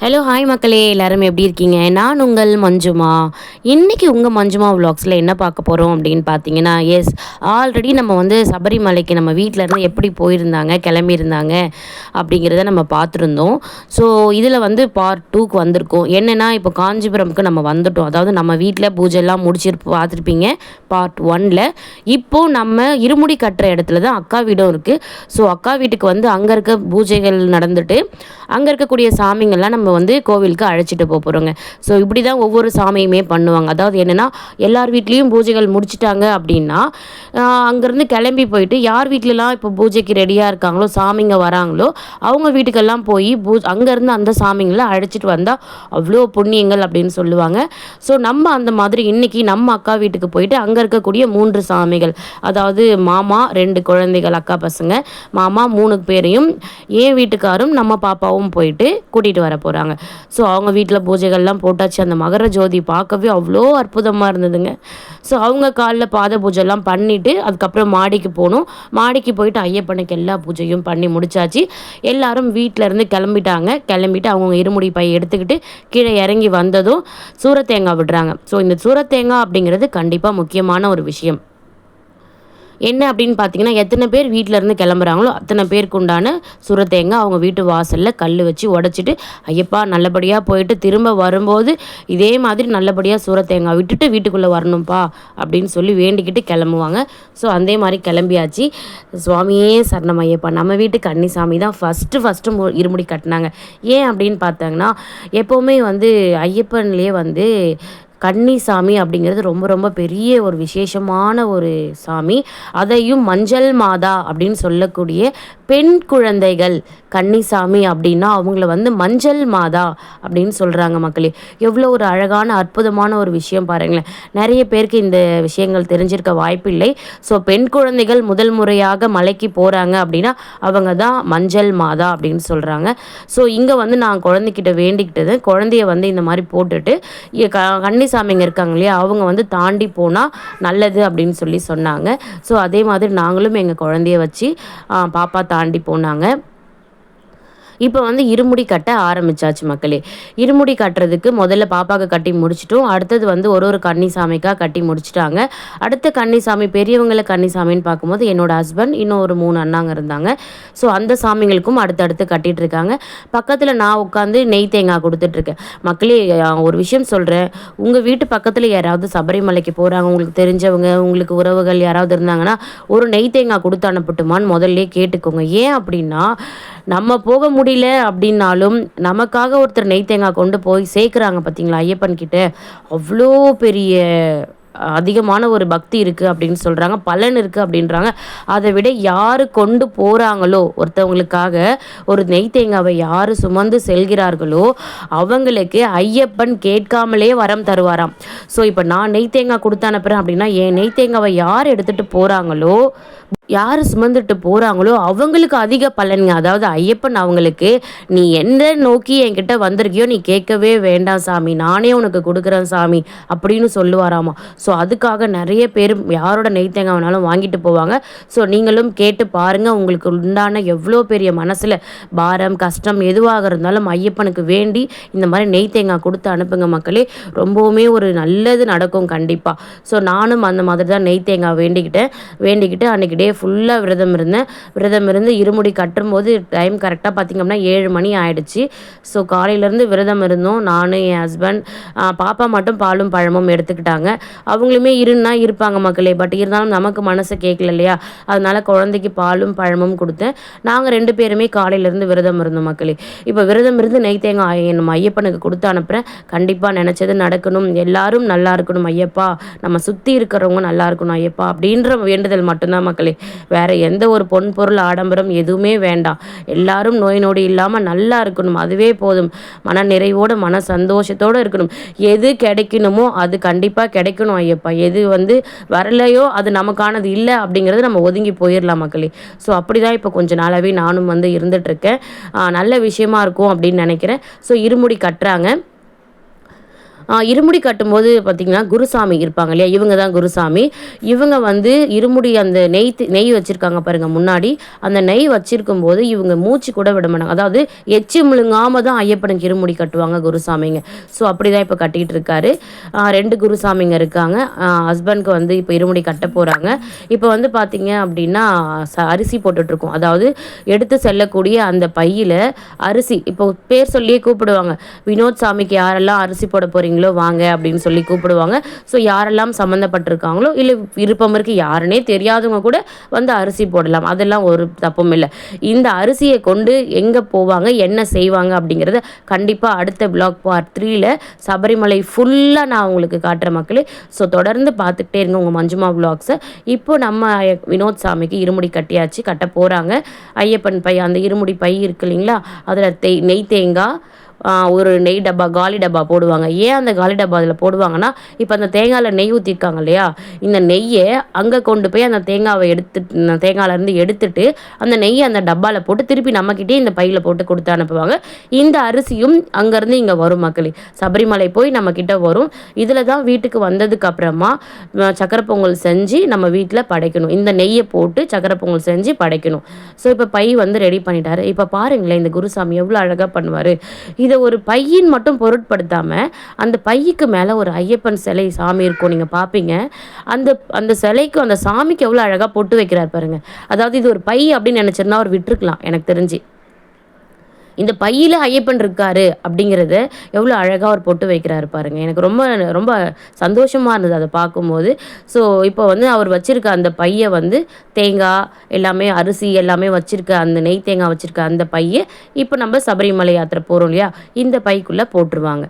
Hello hi மக்களே எல்லாரும் எப்படி இருக்கீங்க? நான் உங்கள் மஞ்சுமா. இன்றைக்கி உங்கள் மஞ்சுமா விலாக்ஸில் என்ன பார்க்க போகிறோம் அப்படின்னு பார்த்தீங்கன்னா எஸ் ஆல்ரெடி நம்ம வந்து சபரிமலைக்கு நம்ம வீட்டில் இருந்து எப்படி போயிருந்தாங்க கிளம்பியிருந்தாங்க அப்படிங்கிறத நம்ம பார்த்துருந்தோம். ஸோ இதில் வந்து பார்ட் டூக்கு வந்திருக்கோம். என்னென்னா இப்போ காஞ்சிபுரம்க்கு நம்ம வந்துட்டோம். அதாவது நம்ம வீட்டில் பூஜைலாம் முடிச்சிருப்பு பார்த்துருப்பீங்க பார்ட் ஒனில் இப்போது நம்ம இருமுடி கட்டுற இடத்துல தான் அக்கா வீடும் இருக்குது ஸோ அக்கா வீட்டுக்கு வந்து அங்கே இருக்க பூஜைகள் நடந்துட்டு அங்கே இருக்கக்கூடிய சாமிங்கள்லாம் நம்ம வந்து கோவிலுக்கு அழைச்சிட்டு போக போகிறோங்க ஸோ இப்படி தான் ஒவ்வொரு சாமியுமே பண்ணுவாங்க. அதாவது என்னென்னா எல்லார் வீட்லேயும் பூஜைகள் முடிச்சிட்டாங்க அப்படின்னா அங்கேருந்து கிளம்பி போயிட்டு யார் வீட்டிலலாம் இப்போ பூஜைக்கு ரெடியாக இருக்காங்களோ சாமிங்க வராங்களோ அவங்க வீட்டுக்கெல்லாம் போய் பூ அங்கேருந்து அந்த சாமிங்களை அழைச்சிட்டு வந்தால் அவ்வளோ புண்ணியங்கள் அப்படின்னு சொல்லுவாங்க. ஸோ நம்ம அந்த மாதிரி இன்றைக்கி நம்ம அக்கா வீட்டுக்கு போயிட்டு அங்கே இருக்கக்கூடிய மூன்று சாமிகள் அதாவது மாமா ரெண்டு குழந்தைகள் அக்கா பசங்க மாமா மூணு பேரையும் என் வீட்டுக்காரும் நம்ம பாப்பாவும் போயிட்டு கூட்டிகிட்டு வர போகிறாங்க ஸோ அவங்க வீட்டில் பூஜைகள்லாம் போட்டாச்சு. அந்த மகர ஜோதி பார்க்கவே அவ்வளோ அற்புதமாக இருந்ததுங்க. ஸோ அவங்க காலில் பாத பூஜைலாம் பண்ணிவிட்டு அதுக்கப்புறம் மாடிக்கு போகணும் மாடிக்கு போயிட்டு ஐயப்பனுக்கு எல்லா பூஜையும் பண்ணி முடிச்சாச்சு. எல்லாரும் வீட்டிலேருந்து கிளம்பிட்டாங்க. கிளம்பிட்டு அவங்கவுங்க இருமுடி பை எடுத்துக்கிட்டு கீழே இறங்கி வந்ததும் சூரத்தேங்காய் விடுறாங்க. ஸோ இந்த சூரத்தேங்காய் அப்படிங்கிறது கண்டிப்பாக முக்கியமான ஒரு விஷயம். என்ன அப்படின்னு பார்த்தீங்கன்னா எத்தனை பேர் வீட்டிலேருந்து கிளம்புறாங்களோ அத்தனை பேருக்கு உண்டான சுரத்தேங்காய் அவங்க வீட்டு வாசலில் கல் வச்சு உடச்சிட்டு ஐயப்பா நல்லபடியாக போயிட்டு திரும்ப வரும்போது இதே மாதிரி நல்லபடியாக சுரத்தேங்காய் விட்டுட்டு வீட்டுக்குள்ளே வரணும்ப்பா அப்படின்னு சொல்லி வேண்டிக்கிட்டு கிளம்புவாங்க. ஸோ அதே மாதிரி கிளம்பியாச்சு. சுவாமியே சரணம் ஐயப்பா. நம்ம வீட்டு கன்னிசாமி தான் ஃபஸ்ட்டு ஃபஸ்ட்டு இருமுடி கட்டினாங்க. ஏன் அப்படின்னு பார்த்தாங்கன்னா எப்போவுமே வந்து ஐயப்பன்லேயே வந்து கன்னி சாமி அப்படிங்கிறது ரொம்ப ரொம்ப பெரிய ஒரு விசேஷமான ஒரு சாமி. அதையும் மஞ்சள் மாதா அப்படின்னு சொல்லக்கூடிய பெண் குழந்தைகள் கன்னிசாமி அப்படின்னா அவங்கள வந்து மஞ்சள் மாதா அப்படின்னு சொல்கிறாங்க மக்களே. எவ்வளோ ஒரு அழகான அற்புதமான ஒரு விஷயம் பாருங்களேன். நிறைய பேருக்கு இந்த விஷயங்கள் தெரிஞ்சிருக்க வாய்ப்பில்லை. ஸோ பெண் குழந்தைகள் முதல் முறையாக மலைக்கு போகிறாங்க அப்படின்னா அவங்க தான் மஞ்சள் மாதா அப்படின்னு சொல்கிறாங்க ஸோ இங்கே வந்து நான் குழந்தைக்கிட்ட வேண்டிக்கிட்டது குழந்தைய வந்து இந்த மாதிரி போட்டுட்டு சாமிங்க இருக்காங்க இல்லையா அவங்க வந்து தாண்டி போனால் நல்லது அப்படின்னு சொல்லி சொன்னாங்க. ஸோ அதே மாதிரி நாங்களும் எங்கள் குழந்தைய வச்சு பாப்பா தாண்டி போனாங்க. இப்போ வந்து இருமுடி கட்ட ஆரம்பிச்சாச்சு மக்களே. இருமுடி கட்டுறதுக்கு முதல்ல பாப்பாவுக்கு கட்டி முடிச்சிட்டோம். அடுத்தது வந்து ஒரு ஒரு கன்னிசாமிக்காக கட்டி முடிச்சிட்டாங்க. அடுத்த கன்னிசாமி பெரியவங்களை கன்னிசாமின்னு பார்க்கும்போது என்னோட ஹஸ்பண்ட் இன்னும் ஒரு மூணு அண்ணாங்க இருந்தாங்க. ஸோ அந்த சாமிங்களுக்கும் அடுத்தடுத்து கட்டிட்டு இருக்காங்க. பக்கத்தில் நான் உட்காந்து நெய் தேங்காய் கொடுத்துட்ருக்கேன் மக்களே ஒரு விஷயம் சொல்கிறேன் உங்கள் வீட்டு பக்கத்தில் யாராவது சபரிமலைக்கு போகிறாங்க உங்களுக்கு தெரிஞ்சவங்க உங்களுக்கு உறவுகள் யாராவது இருந்தாங்கன்னா ஒரு நெய் தேங்காய் கொடுத்து அனுப்பட்டுமான்னு முதல்ல கேட்டுக்கோங்க. ஏன் அப்படின்னா நம்ம போக முடியும் முடியல அப்படின்னாலும் நமக்காக ஒருத்தர் நெய் தேங்காய் கொண்டு போய் சேர்க்குறாங்க பார்த்தீங்களா ஐயப்பன் கிட்ட. அவ்வளோ பெரிய அதிகமான ஒரு பக்தி இருக்குது அப்படின்னு சொல்கிறாங்க பலன் இருக்குது அப்படின்றாங்க. அதை விட யார் கொண்டு போகிறாங்களோ ஒருத்தவங்களுக்காக ஒரு நெய் தேங்காவை யார் சுமந்து செல்கிறார்களோ அவங்களுக்கு ஐயப்பன் கேட்காமலே வரம் தருவாராம். ஸோ இப்போ நான் நெய் தேங்காய் கொடுத்து அனுப்புகிறேன் அப்படின்னா என் நெய் தேங்காவை யார் எடுத்துகிட்டு போகிறாங்களோ யார் சுமந்துட்டு போகிறாங்களோ அவங்களுக்கு அதிக பலன்ங்க. அதாவது ஐயப்பன் அவங்களுக்கு நீ எந்த நோக்கி என்கிட்ட வந்திருக்கியோ நீ கேட்கவே வேண்டாம் சாமி. நானே உனக்கு கொடுக்குறேன் சாமி அப்படின்னு சொல்லுவாராமா. ஸோ அதுக்காக நிறைய பேர் யாரோட நெய் தேங்காய் வேணாலும் வாங்கிட்டு போவாங்க. ஸோ நீங்களும் கேட்டு பாருங்கள் உங்களுக்கு உண்டான எவ்வளோ பெரிய மனசில் பாரம் கஷ்டம் எதுவாக இருந்தாலும் ஐயப்பனுக்கு வேண்டி இந்த மாதிரி நெய் தேங்காய் கொடுத்து அனுப்புங்க மக்களே. ரொம்பவுமே ஒரு நல்லது நடக்கும் கண்டிப்பாக ஸோ நானும் அந்த மாதிரி தான் நெய் தேங்காய் வேண்டிக்கிட்டேன். வேண்டிக்கிட்டு அன்றைக்கி டே ஃபுல்லாக விரதம் இருந்தேன். விரதம் இருந்து இருமுடி கட்டும்போது டைம் கரெக்டாக பார்த்திங்கன்னா ஏழு மணி ஆயிடுச்சு. ஸோ காலையிலேருந்து விரதம் இருந்தோம். நானும் என் ஹஸ்பண்ட் பாப்பா மட்டும் பாலும் பழமும் எடுத்துக்கிட்டாங்க. அவங்களுமே இருன்னா இருப்பாங்க மக்களே. பட் இருந்தாலும் நமக்கு மனசை கேட்கல இல்லையா? அதனால் குழந்தைக்கு பாலும் பழமும் கொடுத்தேன். நாங்கள் ரெண்டு பேருமே காலையிலேருந்து விரதம் இருந்தோம் மக்களே. இப்போ விரதம் இருந்து நெய் தேங்காய் நம்ம ஐயப்பனுக்கு கொடுத்து அனுப்புகிறேன் கண்டிப்பாக நினச்சது நடக்கணும். எல்லாரும் நல்லா இருக்கணும் ஐயப்பா. நம்ம சுற்றி இருக்கிறவங்க நல்லா இருக்கணும் ஐயப்பா. அப்படின்ற வேண்டுதல் மட்டும்தான் மக்களே. வேறு எந்த ஒரு பொன் பொருள் ஆடம்பரம் எதுவுமே வேண்டாம். எல்லாரும் நோய் நொடி இல்லாமல் நல்லா இருக்கணும். அதுவே போதும். மன நிறைவோடு மன சந்தோஷத்தோடு இருக்கணும். எது கிடைக்கணுமோ அது கண்டிப்பாக கிடைக்கணும் ஐயப்பா. எது வந்து வரலையோ அது நமக்கானது இல்லை அப்படிங்கிறது நம்ம ஒதுங்கி போயிடலாம் மக்களே. ஸோ அப்படி தான் இப்போ கொஞ்ச நாளாகவே நானும் வந்து இருந்துகிட்ருக்கேன் நல்ல விஷயமா இருக்கும் அப்படின்னு நினைக்கிறேன். ஸோ இருமுடி கட்டுறாங்க. இருமுடி கட்டும்போது பார்த்திங்கன்னா குருசாமி இருப்பாங்க இல்லையா? இவங்க தான் குருசாமி. இவங்க வந்து இருமுடி அந்த நெய் நெய் வச்சுருக்காங்க பாருங்கள் முன்னாடி. அந்த நெய் வச்சிருக்கும் போது இவங்க மூச்சு கூட விட மாட்டாங்க. அதாவது எச்சு முழுங்காமல் தான் ஐயப்பனுக்கு இருமுடி கட்டுவாங்க குருசாமிங்க. ஸோ அப்படி தான் இப்போ கட்டிகிட்டு இருக்காரு. ரெண்டு குருசாமிங்க இருக்காங்க. ஹஸ்பண்ட்க்கு வந்து இப்போ இருமுடி கட்ட போகிறாங்க இப்போ வந்து பார்த்திங்க அப்படின்னா அரிசி போட்டுட்ருக்கோம். அதாவது எடுத்து செல்லக்கூடிய அந்த பையில் அரிசி இப்போ பேர் சொல்லியே கூப்பிடுவாங்க. வினோத் சாமிக்கு யாரெல்லாம் அரிசி போட போகிறீங்க போகிறீங்களோ வாங்க அப்படின்னு சொல்லி கூப்பிடுவாங்க. ஸோ யாரெல்லாம் சம்மந்தப்பட்டிருக்காங்களோ இல்லை விருப்பம் இருக்குது யாருன்னே தெரியாதவங்க கூட வந்து அரிசி போடலாம். அதெல்லாம் ஒரு தப்பும் இல்லை. இந்த அரிசியை கொண்டு எங்கே போவாங்க என்ன செய்வாங்க அப்படிங்கிறத கண்டிப்பாக அடுத்த பிளாக் பார்ட் த்ரீல சபரிமலை ஃபுல்லாக நான் உங்களுக்கு காட்டுற மக்களே. ஸோ தொடர்ந்து பார்த்துக்கிட்டே இருங்க உங்கள் மஞ்சுமா பிளாக்ஸை இப்போ நம்ம வினோத் சாமிக்கு இருமுடி கட்டியாச்சு கட்ட போகிறாங்க ஐயப்பன் பை அந்த இருமுடி பை இருக்கு இல்லைங்களா? அதில் தெய் நெய் தேங்காய் ஒரு நெய் டப்பா காலி டப்பா போடுவாங்க. ஏன் அந்த காலி டப்பா அதில் போடுவாங்கன்னா இப்போ அந்த தேங்காயில் நெய் ஊற்றிருக்காங்க இல்லையா? இந்த நெய்யை அங்கே கொண்டு போய் அந்த தேங்காவை எடுத்துட்டு தேங்காயிலேருந்து எடுத்துட்டு அந்த நெய்யை அந்த டப்பாவில் போட்டு திருப்பி நம்மக்கிட்டே இந்த பையில் போட்டு கொடுத்து அனுப்புவாங்க. இந்த அரிசியும் அங்கேருந்து இங்கே வரும் மக்களே. சபரிமலை போய் நம்மக்கிட்ட வரும். இதில் தான் வீட்டுக்கு வந்ததுக்கு அப்புறமா சக்கரை பொங்கல் செஞ்சு நம்ம வீட்டில் படைக்கணும். இந்த நெய்யை போட்டு சக்கரை பொங்கல் செஞ்சு படைக்கணும். ஸோ இப்போ பை வந்து ரெடி பண்ணிட்டாரு. இப்போ பாருங்களேன் இந்த குருசாமி எவ்வளோ அழகாக பண்ணுவார். இதை ஒரு பையின் மட்டும் பொருட்படுத்தாமல் அந்த பையுக்கு மேலே ஒரு ஐயப்பன் சிலை சாமி இருக்கும் நீங்கள் பார்ப்பீங்க அந்த அந்த சிலைக்கு அந்த சாமிக்கு எவ்வளோ அழகாக பொட்டு வைக்கிறார் பாருங்கள் அதாவது இது ஒரு பை அப்படின்னு நினச்சிருந்தா அவர் விட்டுருக்கலாம் எனக்கு தெரிஞ்சு. இந்த பையில் ஐயப்பன் இருக்காரு அப்படிங்கிறத எவ்வளோ அழகாக அவர் பொட்டு வைக்கிறாரு பாருங்கள் எனக்கு ரொம்ப ரொம்ப சந்தோஷமாக இருந்தது அதை பார்க்கும்போது. ஸோ இப்போ வந்து அவர் வச்சுருக்க அந்த பையை வந்து தேங்காய் எல்லாமே அரிசி எல்லாமே வச்சுருக்க அந்த நெய் தேங்காய் வச்சுருக்க அந்த பையை இப்போ நம்ம சபரிமலை யாத்திரை போகிறோம் இல்லையா? இந்த பைக்குள்ளே போட்டுருவாங்க.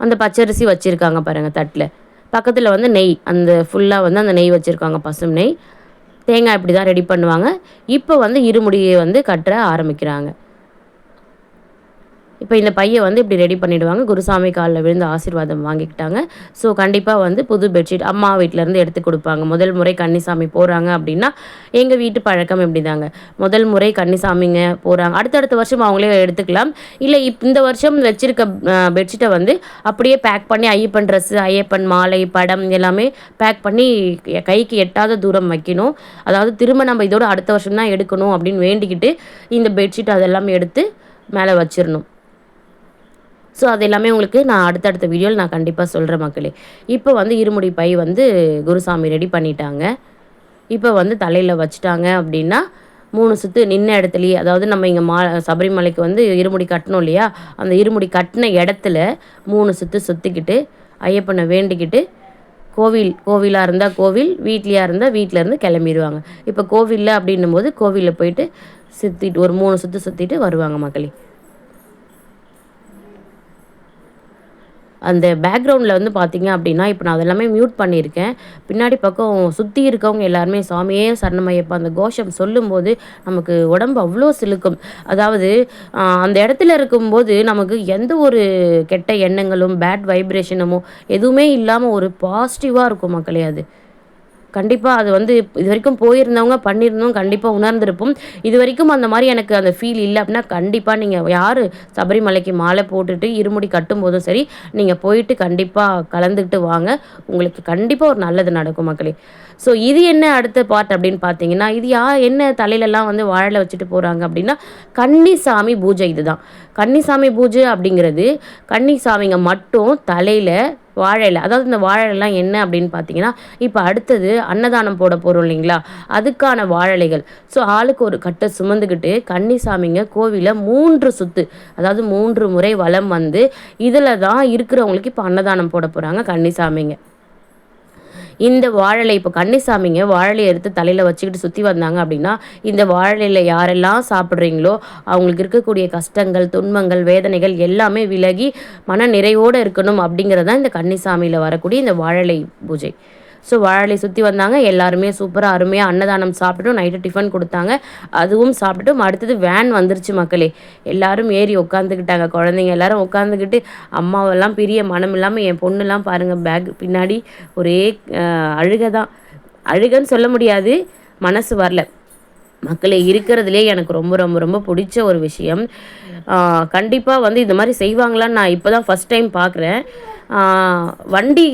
அந்த பச்சரிசி வச்சுருக்காங்க பாருங்கள் தட்டில். பக்கத்தில் வந்து நெய் அந்த ஃபுல்லாக வந்து அந்த நெய் வச்சுருக்காங்க பசும் நெய். தேங்காய் இப்படி தான் ரெடி பண்ணுவாங்க. இப்போ வந்து இருமுடியை வந்து கட்ட ஆரம்பிக்கிறாங்க. இப்போ இந்த பையன் வந்து இப்படி ரெடி பண்ணிவிடுவாங்க குருசாமி காலில் விழுந்து ஆசீர்வாதம் வாங்கிக்கிட்டாங்க. ஸோ கண்டிப்பாக வந்து புது பெட்ஷீட் அம்மா வீட்டிலேருந்து எடுத்து கொடுப்பாங்க. முதல் முறை கன்னிசாமி போகிறாங்க அப்படின்னா எங்கள் வீட்டு பழக்கம் எப்படி தாங்க முதல் முறை கன்னிசாமிங்க போகிறாங்க அடுத்தடுத்த வருஷம் அவங்களே எடுத்துக்கலாம். இல்லை இப் இந்த வருஷம் வச்சுருக்க பெட்ஷீட்டை வந்து அப்படியே பேக் பண்ணி ஐயப்பன் ட்ரெஸ்ஸு ஐயப்பன் மாலை படம் எல்லாமே பேக் பண்ணி கைக்கு எட்டாத தூரம் வைக்கணும். அதாவது திரும்ப நம்ம இதோட அடுத்த வருஷம் தான் எடுக்கணும் அப்படின்னு வேண்டிக்கிட்டு இந்த பெட்ஷீட் அதெல்லாமே எடுத்து மேலே வச்சிடணும். ஸோ அது எல்லாமே உங்களுக்கு நான் அடுத்தடுத்த வீடியோவில் நான் கண்டிப்பாக சொல்கிறேன் மக்களே. இப்போ வந்து இருமுடி பை வந்து குருசாமி ரெடி பண்ணிட்டாங்க. இப்போ வந்து தலையில் வச்சுட்டாங்க அப்படின்னா மூணு சுற்று நின்ன இடத்துலையே அதாவது நம்ம இங்கே மா சபரிமலைக்கு வந்து இருமுடி கட்டணும் இல்லையா? அந்த இருமுடி கட்டின இடத்துல மூணு சுற்று சுற்றிக்கிட்டு ஐயப்பனை வேண்டிக்கிட்டு கோவில் கோவிலாக இருந்தால் கோவில் வீட்லையாக இருந்தால் வீட்டில் இருந்து கிளம்பிடுவாங்க. இப்போ கோவிலில் அப்படின்னும் போது கோவிலில் போயிட்டு சுற்றிட்டு ஒரு மூணு சுற்று சுற்றிட்டு வருவாங்க மக்களே. அந்த பேக்ரவுண்டில் வந்து பார்த்தீங்க அப்படின்னா இப்போ நான் அதெல்லாமே மியூட் பண்ணியிருக்கேன். பின்னாடி பக்கம் சுற்றி இருக்கவங்க எல்லாருமே சாமியே சரணமையப்பா? அந்த கோஷம் சொல்லும்போது நமக்கு உடம்பு அவ்வளோ சிலுக்கும். அதாவது அந்த இடத்துல இருக்கும்போது நமக்கு எந்த ஒரு கெட்ட எண்ணங்களும் பேட் வைப்ரேஷனுமோ எதுவுமே இல்லாமல் ஒரு பாசிட்டிவாக இருக்கும் மக்களே அது. கண்டிப்பாக அது வந்து இது வரைக்கும் போயிருந்தவங்க பண்ணியிருந்தவங்க கண்டிப்பாக உணர்ந்திருப்போம். இது வரைக்கும் அந்த மாதிரி எனக்கு அந்த ஃபீல் இல்லை அப்படின்னா கண்டிப்பாக நீங்கள் யார் சபரிமலைக்கு மாலை போட்டுட்டு இருமுடி கட்டும் போதும் சரி நீங்கள் போயிட்டு கண்டிப்பாக கலந்துக்கிட்டு வாங்க. உங்களுக்கு கண்டிப்பாக ஒரு நல்லது நடக்கும் மக்களே. ஸோ இது என்ன அடுத்த பார்ட் அப்படின்னு பார்த்தீங்கன்னா இது யா என்ன தலையிலலாம் வந்து வாழை வச்சுட்டு போகிறாங்க அப்படின்னா கன்னிசாமி பூஜை இதுதான். கன்னிசாமி பூஜை அப்படிங்கிறது கன்னிசாமிங்க மட்டும் தலையில் வாழையில். அதாவது இந்த வாழைலாம் என்ன அப்படின்னு பார்த்தீங்கன்னா இப்போ அடுத்தது அன்னதானம் போட போகிறோம் இல்லைங்களா? அதுக்கான வாழலைகள் ஸோ ஆளுக்கு ஒரு கட்டை சுமந்துக்கிட்டு கன்னிசாமிங்க கோவிலை மூன்று சொத்து அதாவது மூன்று முறை வளம் வந்து இதில் தான் இருக்கிறவங்களுக்கு இப்போ அன்னதானம் போட போகிறாங்க கன்னிசாமிங்க. இந்த வாழலை இப்போ கன்னிசாமிங்க வாழலை எடுத்து தலையில் வச்சுக்கிட்டு சுற்றி வந்தாங்க அப்படின்னா இந்த வாழலையில் யாரெல்லாம் சாப்பிட்றீங்களோ அவங்களுக்கு இருக்கக்கூடிய கஷ்டங்கள் துன்பங்கள் வேதனைகள் எல்லாமே விலகி மன நிறைவோடு இருக்கணும் அப்படிங்கிறதான் இந்த கன்னிசாமியில் வரக்கூடிய இந்த வாழலை பூஜை. ஸோ வாழலை சுற்றி வந்தாங்க. எல்லாருமே சூப்பராக அருமையாக அன்னதானம் சாப்பிட்டுட்டும் நைட்டு டிஃபன் கொடுத்தாங்க. அதுவும் சாப்பிட்டுட்டும் அடுத்தது வேன் வந்துருச்சு மக்களே. எல்லாரும் ஏறி உட்காந்துக்கிட்டாங்க குழந்தைங்க எல்லாரும் உட்காந்துக்கிட்டு அம்மாவெல்லாம் பிரிய மனம் இல்லாமல் என் பொண்ணுலாம் பாருங்கள் பேக் பின்னாடி ஒரே அழுகை தான் அழுகன்னு சொல்ல முடியாது. மனசு வரல. மக்களே இருக்கிறதுலே எனக்கு ரொம்ப ரொம்ப ரொம்ப பிடிச்ச ஒரு விஷயம். கண்டிப்பாக வந்து இந்த மாதிரி செய்வாங்களான்னு நான் இப்போ தான் ஃபஸ்ட் டைம் பார்க்குறேன். வண்டி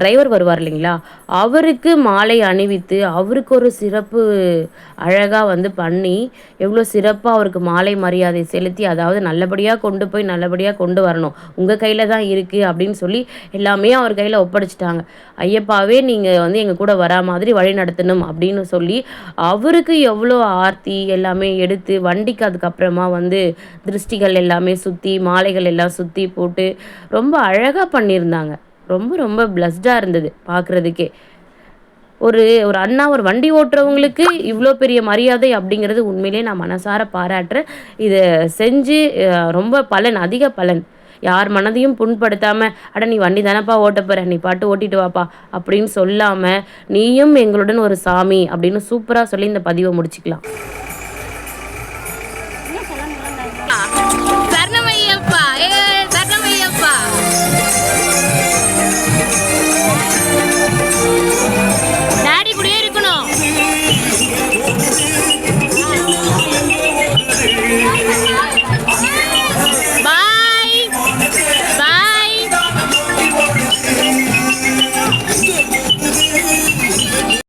டிரைவர் வருவார் இல்லைங்களா? அவருக்கு மாலை அணிவித்து அவருக்கு ஒரு சிறப்பு அழகாக வந்து பண்ணி எவ்வளோ சிறப்பாக அவருக்கு மாலை மரியாதை செலுத்தி அதாவது நல்லபடியாக கொண்டு போய் நல்லபடியாக கொண்டு வரணும். உங்கள் கையில் தான் இருக்குது அப்படின்னு சொல்லி எல்லாமே அவர் கையில் ஒப்படைச்சிட்டாங்க. ஐயப்பாவே நீங்கள் வந்து எங்கள் கூட வரா மாதிரி வழி நடத்தணும் அப்படின்னு சொல்லி அவருக்கு எவ்வளோ ஆர்த்தி எல்லாமே எடுத்து வண்டிக்கு அதுக்கப்புறமா வந்து திருஷ்டிகள் எல்லாமே சுற்றி மாலைகள் எல்லாம் சுற்றி போட்டு ரொம்ப அழகாக பண்ணியிருந்தாங்க ரொம்ப ரொம்ப பிளஸ்டாக இருந்தது பார்க்குறதுக்கே ஒரு ஒரு அண்ணா ஒரு வண்டி ஓட்டுறவங்களுக்கு இவ்வளோ பெரிய மரியாதை அப்படிங்கிறது உண்மையிலே நான் மனசார பாராட்டுறேன் இதை செஞ்சு ரொம்ப பலன் அதிக பலன். யார் மனதையும் புண்படுத்தாமல் அட நீ வண்டி தானப்பா ஓட்ட போகிற நீ பாட்டு ஓட்டிட்டு வாப்பா அப்படின்னு சொல்லாமல் நீயும் எங்களுடன் ஒரு சாமி அப்படின்னு சூப்பராக சொல்லி இந்த பதிவை முடிச்சுக்கலாம்.